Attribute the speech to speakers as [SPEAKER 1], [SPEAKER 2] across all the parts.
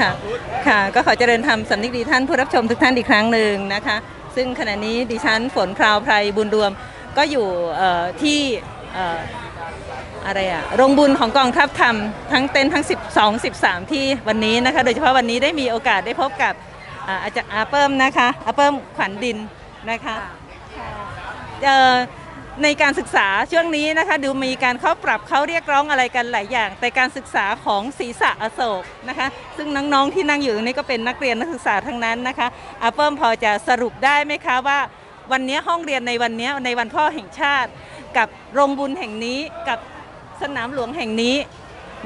[SPEAKER 1] ค่ะค่ะ ก็ขอเจริญธรรมสำนึกดีท่านผู้รับชมทุกท่านอีกครั้งหนึ่งนะคะ ซึ่งขณะนี้ดิฉันฝนพราวไพรบุญรวมก็อยู่เอ่อที่เอ่ออะไรอะโรงบุญของกองทัพธรรมทั้งเต็นท์ทั้ง 12 13 ที่วันนี้นะคะ โดยเฉพาะวันนี้ได้มีโอกาสได้พบกับอ่าอาจารย์อาเปิมนะคะอาเปิมขวัญดินนะคะเอ่อ ในการศึกษาช่วงนี้นะคะ ดูมีการเข้าปรับเขาเรียกร้องอะไรกันหลายอย่าง แต่การศึกษาของศีรษะอโศกนะคะ ซึ่งน้องๆที่นั่งอยู่ตรงนี้ก็เป็นนักเรียนนักศึกษาทั้งนั้นนะคะอาเปิมพอจะสรุปได้ไหมคะว่า วันนี้ห้องเรียนในวันนี้ในวันพ่อแห่งชาติ กับโรงบุญแห่งนี้กับสนามหลวงแห่งนี้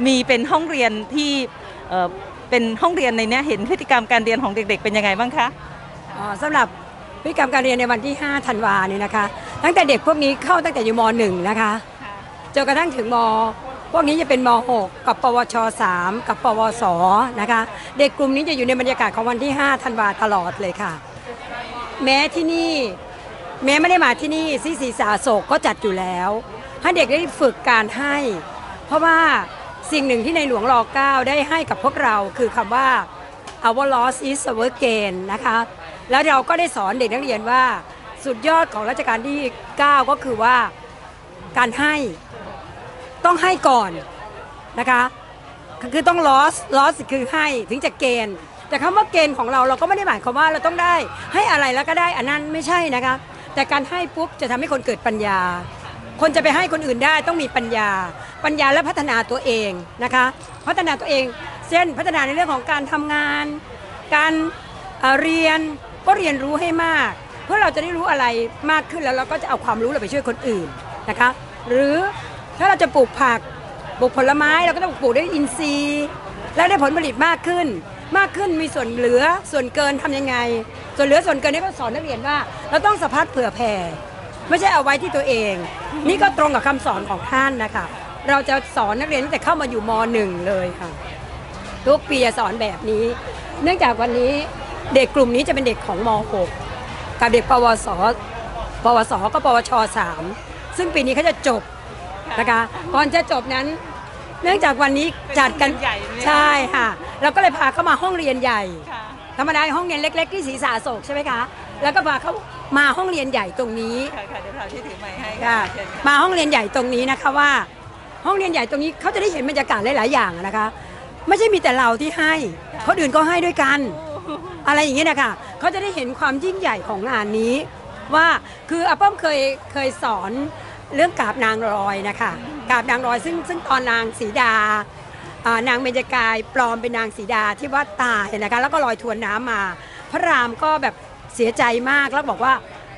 [SPEAKER 1] มีเป็นห้องเรียนที่เเป็นห้องเรียนในนี้เห็นพฤติกรรมการเรียนของเด็ก ๆ เป็นยังไงบ้างคะ
[SPEAKER 2] อ๋อสำหรับพฤติกรรมการเรียนในวันที่ 5 ธันวาเนี่ยนะคะ ตั้งแต่เด็กพวกนี้เข้าตั้งแต่อยู่ม .1 นะคะจนกระทั่งถึงม พวกนี้จะเป็นม .6 กับปวช 3 กับปวส นะคะ เด็กกลุ่มนี้จะอยู่ในบรรยากาศของวันที่ 5 ธันวาตลอดเลยค่ะ แม้ที่นี่ แม้ไม่ได้มาที่นี่ซีสีสาโศกก็จัดอยู่แล้ว ให้เด็กได้ฝึกการให้ เพราะว่าสิ่งหนึ่งที่ในหลวงรอเก้าได้ให้กับพวกเราคือคำว่า our loss is our gain นะคะ แล้วเราก็ได้สอนเด็กนักเรียนว่า สุดยอดของรัชกาลที่ 9 ก็คือว่าการให้ต้องให้ก่อนนะคะคือต้อง loss loss คือให้ถึงจะเกณฑ์ แต่คำว่าเกณฑ์ของเราเราก็ไม่ได้หมายความว่าเราต้องได้ให้อะไรแล้วก็ได้อันนั้นไม่ใช่นะคะแต่การให้ปุ๊บจะทำให้คนเกิดปัญญา คนจะไปให้คนอื่นได้ต้องมีปัญญา ปัญญาและพัฒนาตัวเองนะคะพัฒนาตัวเองเช่นพัฒนาในเรื่องของการทำงาน การเอ่อเรียนก็เรียนรู้ให้มาก เพื่อเราจะได้รู้อะไรมากขึ้นแล้วเราก็จะเอาความรู้เราไปช่วยคนอื่นนะคะ หรือถ้าเราจะปลูกผักปลูกผลไม้เราก็ต้องปลูกได้อินทรีย์ และได้ผลผลิตมากขึ้น มากขึ้นมีส่วนเหลือส่วนเกินทำยังไง ส่วนเหลือส่วนเกินนี่ก็สอนนักเรียนว่า เราต้องสะพัดเผื่อแผ่ไม่ใช่เอาไว้ที่ตัวเอง นี่ก็ตรงกับคำสอนของท่านนะคะ เราจะสอนนักเรียนตั้งแต่เข้ามาอยู่มหนึ่งเลยค่ะทุกปีจะสอนแบบนี้ เนื่องจากวันนี้เด็กกลุ่มนี้จะเป็นเด็กของม .6 กับเด็กปวส ปวส ก็ปวช3ซึ่งปีนี้เขาจะจบนะคะก่อนจะจบนั้น เนื่องจากวันนี้จัดกัน
[SPEAKER 1] เป็นห้องเรียนใหญ่ไหมคะ
[SPEAKER 2] ใช่ค่ะเราก็เลยพาเข้ามาห้องเรียนใหญ่
[SPEAKER 1] ค่ะ
[SPEAKER 2] ธรรมดาห้องเรียนเล็ก ๆ ที่ศรีสาโศกใช่ไหมคะ แล้วก็พาเขามาห้องเรียนใหญ่ตรงนี้
[SPEAKER 1] ค่ะค่ะเดี๋ยวเราที่ถือไมค์ให้
[SPEAKER 2] ค่ะ
[SPEAKER 1] เชิญค่ะ
[SPEAKER 2] มาห้องเรียนใหญ่ตรงนี้นะคะว่า ห้องเรียนใหญ่ตรงนี้เขาจะได้เห็นบรรยากาศหลาย ๆ อย่างนะคะ ไม่ใช่มีแต่เราที่ให้คนอื่นก็ให้ด้วยกัน อะไรอย่างนี้ยนะคะเขาจะได้เห็นความยิ่งใหญ่ของงานนี้ ว่าคืออาป้อมเคยเคยสอนเรื่องกาบนางรอยนะคะกาบนางรอยซึ่งซึ่งตอนนางสีดาอ่านางเบญกายปลอมเป็นนางสีดาที่ว่าตายนะคะแล้วก็ลอยทวนน้ำมา พระรามก็แบบเสียใจมากแล้วบอกว่า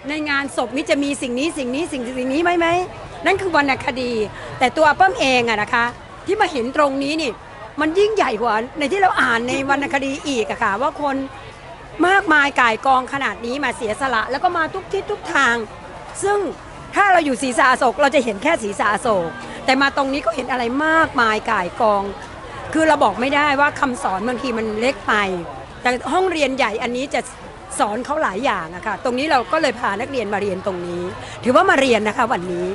[SPEAKER 2] ในงานศพนี้จะมีสิ่งนี้สิ่งนี้สิ่งสิ่งนี้ไหมไหมนั่นคือวรรณคดี แต่ตัวอาป้อมเองอะนะคะ ที่มาเห็นตรงนี้นี่ มันยิ่งใหญ่กว่าในที่เราอ่านในวรรณคดีอีกอะค่ะ ว่าคนมากมายก่ายกองขนาดนี้มาเสียสละ แล้วก็มาทุกทิศทุกทาง ซึ่งถ้าเราอยู่ศรีสาโศกเราจะเห็นแค่ศรีสาโศก แต่มาตรงนี้ก็เห็นอะไรมากมายก่ายกอง คือเราบอกไม่ได้ว่าคำสอนบางทีมันเล็กไป แต่ห้องเรียนใหญ่อันนี้จะสอนเขาหลายอย่างนะค่ะ ตรงนี้เราก็เลยพานักเรียนมาเรียนตรงนี้ ถือว่ามาเรียนนะคะวันนี้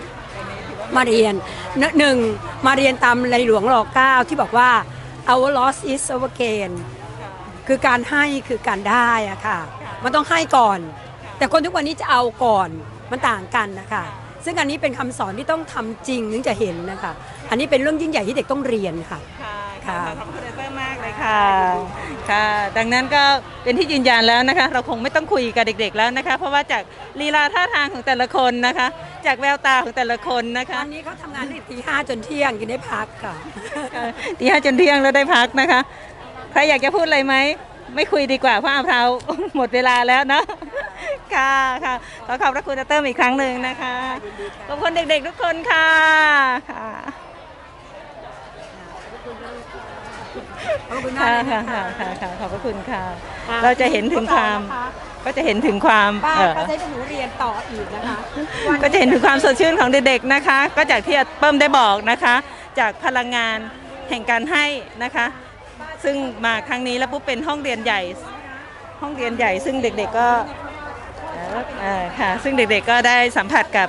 [SPEAKER 2] มาเรียนหนหนึ่งมาเรียนตามในหลวงรอเก้าที่บอกว่า our loss is our gain คือการให้คือการได้อะค่ะ มันต้องให้ก่อน แต่คนทุกวันนี้จะเอาก่อนมันต่างกันนะคะซึ่งอันนี้เป็นคำสอนที่ต้องทำจริงถึงจะเห็นนะคะ อันนี้เป็นเรื่องยิ่งใหญ่ที่เด็กต้องเรียนค่ะ
[SPEAKER 1] ค่ะ ค่ะ
[SPEAKER 2] ค่ะ
[SPEAKER 1] ขอบคุณอาเปิ้ลมากเลยค่ะค่ะ ดังนั้นก็เป็นที่ยืนยันแล้วนะคะ เราคงไม่ต้องคุยกับเด็กๆแล้วนะคะ เพราะว่าจากลีลาท่าทางของแต่ละคนนะคะ จากแววตาของแต่ละคนนะคะ
[SPEAKER 2] ตอนนี้เขาทำงานตั้งแต่ตีห้าจนเที่ยงกินได้พักค่ะ
[SPEAKER 1] ตีห้าจนเที่ยงแล้วได้พักนะคะ ใครอยากจะพูดอะไรไหม ไม่คุยดีกว่าเพราะอาพราวหมดเวลาแล้วเนาะค่ะค่ะขอขอบพระคุณอาเติ้มอีกครั้งหนึ่งนะคะขอบคุณเด็กๆทุกคนค่ะค่ะ
[SPEAKER 2] ขอบคุณมาก
[SPEAKER 1] ค่ะ
[SPEAKER 2] เลย
[SPEAKER 1] ค่ะ
[SPEAKER 2] นะคะ
[SPEAKER 1] ค่ะค่ะขอบพระคุณค่ะ
[SPEAKER 2] ค่ะ
[SPEAKER 1] เราจะเห็นถึงความ
[SPEAKER 2] พวกเรานะคะ
[SPEAKER 1] ก็จะเห็นถึงความ
[SPEAKER 2] ป้า
[SPEAKER 1] เอ่อ
[SPEAKER 2] ก็ใช้เป็นหนูเรียนต่ออีกนะคะ
[SPEAKER 1] ก็จะเห็นถึงความสดชื่นของเด็กๆนะคะ ก็จากที่อาเปิ้มได้บอกนะคะ จากพลังงานแห่งการให้นะคะ ซึ่งมาครั้งนี้แล้วปุ๊บเป็นห้องเรียนใหญ่ ห้องเรียนใหญ่ ซึ่งเด็กๆก็เอ่อเอ่อค่ะซึ่งเด็กๆก็ได้สัมผัสกับ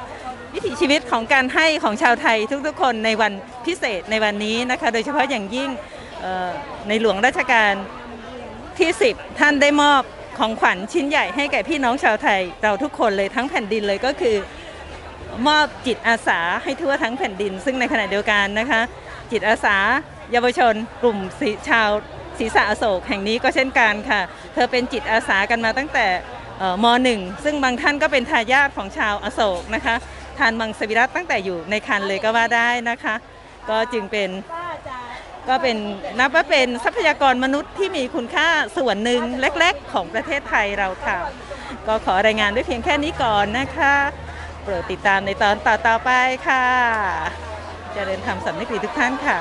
[SPEAKER 1] วิถีชีวิตของการให้ของชาวไทยทุกๆ คนในวันพิเศษในวันนี้นะคะ โดยเฉพาะอย่างยิ่งเอ่อ ในหลวงรัชกาลทที่ 10 ท่านได้มอบของขวัญชิ้นใหญ่ให้แก่พี่น้องชาวไทย เราทุกคนเลยทั้งแผ่นดินเลยก็คือ มอบจิตอาสาให้ทั่วทั้งแผ่นดิน ซึ่งในขณะเดียวกันนะคะ จิตอาสาเยาวชน กลุ่มชาวศรีษะอโศกแห่งนี้ก็เช่นกันค่ะ เธอเป็นจิตอาสากันมาตั้งแต่มหนึ่งซึ่งบางท่านก็เป็นทายาทของชาวอโศกนะคะ ทานมังสวิรัตตั้งแต่อยู่ในคันเลยก็ว่าได้นะคะ ก็จึงเป็น ก็เป็นนับว่าเป็นทรัพยากรมนุษย์ที่มีคุณค่าส่วนหนึ่งเล็กๆ ของประเทศไทยเราค่ะ ก็ขอรายงานด้วยเพียงแค่นี้ก่อนนะคะ โปรดติดตามในตอนต่อๆไปค่ะเจริญธรรมสำนึกดีทุกท่านค่ะ